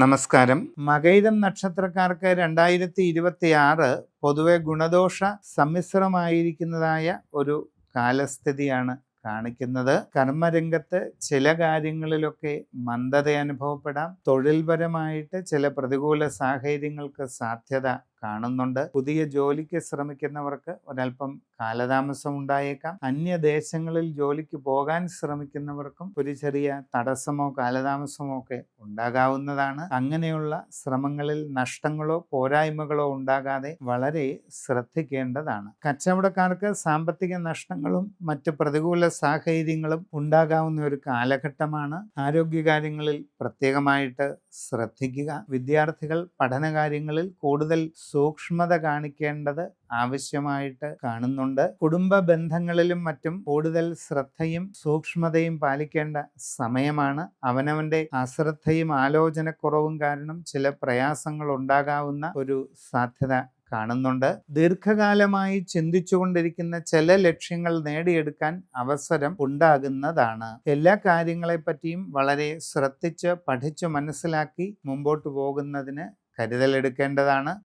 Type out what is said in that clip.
നമസ്കാരം. മകൈരം നക്ഷത്രക്കാർക്ക് രണ്ടായിരത്തി ഇരുപത്തി ആറ് പൊതുവെ ഗുണദോഷ സമ്മിശ്രമായിരിക്കുന്നതായ ഒരു കാലസ്ഥിതിയാണ് കാണിക്കുന്നത്. കർമ്മരംഗത്ത് ചില കാര്യങ്ങളിലൊക്കെ മന്ദത അനുഭവപ്പെടാം. തൊഴിൽപരമായിട്ട് ചില പ്രതികൂല സാഹചര്യങ്ങൾക്ക് സാധ്യത കാണുന്നുണ്ട്. പുതിയ ജോലിക്ക് ശ്രമിക്കുന്നവർക്ക് ഒരല്പം കാലതാമസം ഉണ്ടായേക്കാം. അന്യദേശങ്ങളിൽ ജോലിക്ക് പോകാൻ ശ്രമിക്കുന്നവർക്കും ഒരു ചെറിയ തടസ്സമോ കാലതാമസമോ ഒക്കെ ഉണ്ടാകാവുന്നതാണ്. അങ്ങനെയുള്ള ശ്രമങ്ങളിൽ നഷ്ടങ്ങളോ പോരായ്മകളോ ഉണ്ടാകാതെ വളരെ ശ്രദ്ധിക്കേണ്ടതാണ്. കച്ചവടക്കാർക്ക് സാമ്പത്തിക നഷ്ടങ്ങളും മറ്റ് പ്രതികൂല സാഹചര്യങ്ങളും ഉണ്ടാകാവുന്ന ഒരു കാലഘട്ടമാണ്. ആരോഗ്യകാര്യങ്ങളിൽ പ്രത്യേകമായിട്ട് ശ്രദ്ധിക്കുക. വിദ്യാർത്ഥികൾ പഠനകാര്യങ്ങളിൽ കൂടുതൽ സൂക്ഷ്മത കാണിക്കേണ്ടത് ആവശ്യമായിട്ട് കാണുന്നുണ്ട്. കുടുംബ ബന്ധങ്ങളിലും മറ്റും കൂടുതൽ ശ്രദ്ധയും സൂക്ഷ്മതയും പാലിക്കേണ്ട സമയമാണ്. അവനവന്റെ അശ്രദ്ധയും ആലോചനക്കുറവും കാരണം ചില പ്രയാസങ്ങൾ ഉണ്ടാകാവുന്ന ഒരു സാധ്യത കാണുന്നുണ്ട്. ദീർഘകാലമായി ചിന്തിച്ചുകൊണ്ടിരിക്കുന്ന ചില ലക്ഷ്യങ്ങൾ നേടിയെടുക്കാൻ അവസരം ഉണ്ടാകുന്നതാണ്. എല്ലാ കാര്യങ്ങളെപ്പറ്റിയും വളരെ ശ്രദ്ധിച്ച് പഠിച്ചു മനസ്സിലാക്കി മുമ്പോട്ട് പോകുന്നതിന് കരുതലെടുക്കേണ്ടതാണ്.